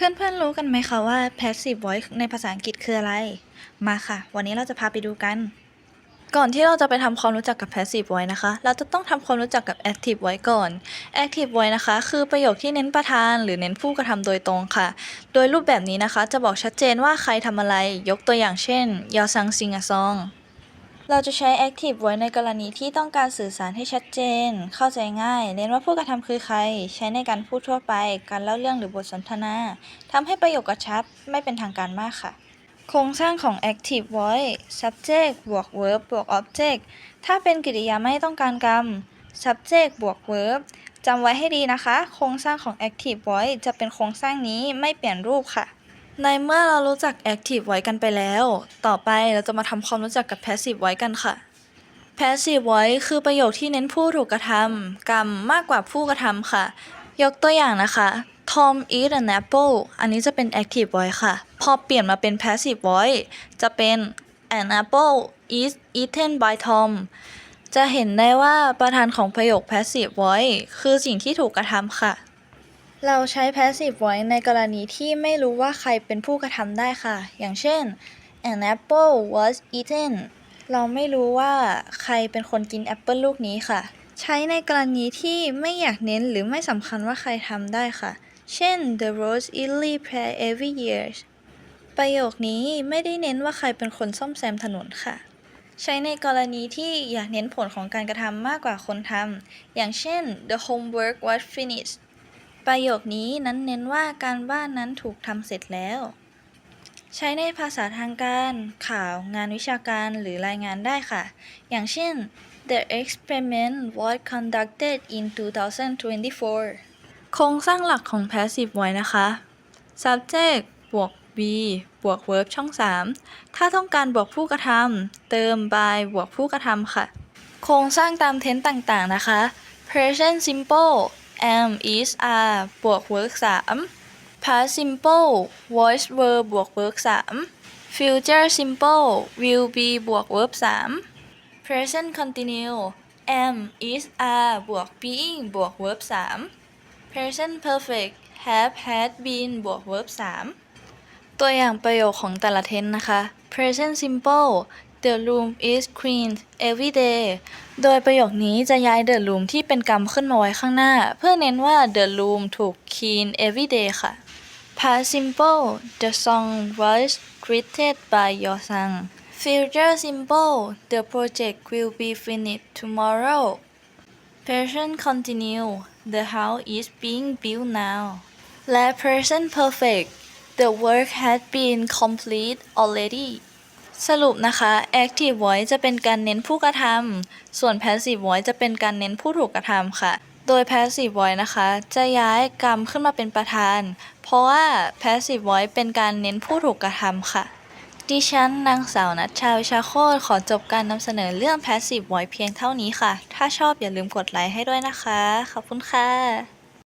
เพื่อนๆรู้กันไหมคะว่า passive voice ในภาษาอังกฤษคืออะไร มาค่ะ วันนี้เราจะพาไปดูกัน ก่อนที่เราจะไปทำความรู้จักกับ passive voice นะคะ เราจะต้องทำความรู้จักกับ active voice ก่อน active voice นะคะ คือประโยคที่เน้นประธาน หรือเน้นผู้กระทำโดยตรงค่ะ โดยรูปแบบนี้นะคะ จะบอกชัดเจนว่าใครทำอะไร ยกตัวอย่างเช่นยอซังซิงอะซอง เราจะใช้ active voice ในกรณีที่ต้องการสื่อสารให้ชัดเจน เข้าใจง่าย เน้นว่าผู้กระทำคือใคร ใช้ในการพูดทั่วไป การเล่าเรื่องหรือบทสนทนาทำให้ประโยคกระชับ ไม่เป็นทางการมากค่ะ โครงสร้างของ active voice subject บวก verb บวก object ถ้าเป็นกริยาไม่ต้องการกรรม subject บวก verb จำไว้ให้ดีนะคะ โครงสร้างของ active voice จะเป็นโครงสร้างนี้ไม่เปลี่ยนรูปค่ะ ในเมื่อเรารู้จัก active voice กันไปแล้ว ต่อไปเราจะมาทำความรู้จักกับ passive voice กันค่ะ passive voice คือประโยคที่เน้นผู้ถูกกระทำกรรมมากกว่าผู้กระทำค่ะ ยกตัวอย่างนะคะ Tom eat an apple อันนี้จะเป็น active voice ค่ะ พอเปลี่ยนมาเป็น passive voice จะเป็น an apple is eaten by Tom จะเห็นได้ว่าประธานของประโยค passive voice คือสิ่งที่ถูกกระทำค่ะ เราใช้ passive voice ในกรณีที่ไม่รู้ว่าใครเป็นผู้กระทำได้ค่ะ อย่างเช่น an apple was eaten เราไม่รู้ว่าใครเป็นคนกินแอปเปิลลูกนี้ค่ะ ใช้ในกรณีที่ไม่อยากเน้นหรือไม่สำคัญว่าใครทำได้ค่ะ เช่น the roads Italy pay every year ประโยคนี้ไม่ได้เน้นว่าใครเป็นคนซ่อมแซมถนนค่ะ ใช้ในกรณีที่อยากเน้นผลของการกระทำมากกว่าคนทำอย่างเช่น the homework was finished ประโยคนี้นั้นเน้นว่าการบ้านนั้นถูกทำเสร็จแล้ว ใช้ในภาษาทางการ ข่าว งานวิชาการ หรือรายงานได้ค่ะ อย่างเช่น the experiment was conducted in 2024 โครงสร้างหลักของ passive voice นะคะ subject บวก be บวก verb ช่อง 3 ถ้าต้องการบวกผู้กระทำเติม by บวกผู้กระทำค่ะ โครงสร้างตามเทนส์ต่างๆนะคะ present simple am is are บวก work 3 past simple voice verb บวก verb 3 future simple will be บวก verb 3 present continue am is are บวก being บวก verb 3 present perfect have had been บวก verb 3 ตัวอย่างประโยคของแต่ละเทนนะคะ present simple the room is cleaned every day โดยประโยคนี้จะย้าย the room ที่เป็นกรรมขึ้นมาไว้ข้างหน้า เพื่อเน้นว่า the room ถูก clean every day ค่ะ past simple the song was created by your son future simple the project will be finished tomorrow present continue the house is being built now และ present perfect the work had been complete already สรุปนะคะ active voice จะเป็นการเน้นผู้กระทำ ส่วน passive voice จะเป็นการเน้นผู้ถูกกระทำค่ะ โดย passive voice นะคะ จะย้ายกรรมขึ้นมาเป็นประธาน เพราะว่า passive voice เป็นการเน้นผู้ถูกกระทำค่ะ ดิฉันนางสาวนัชชาวิชาโคตรขอจบการนำเสนอเรื่อง passive voice เพียงเท่านี้ค่ะ ถ้าชอบอย่าลืมกดไลค์ให้ด้วยนะคะ ขอบคุณค่ะ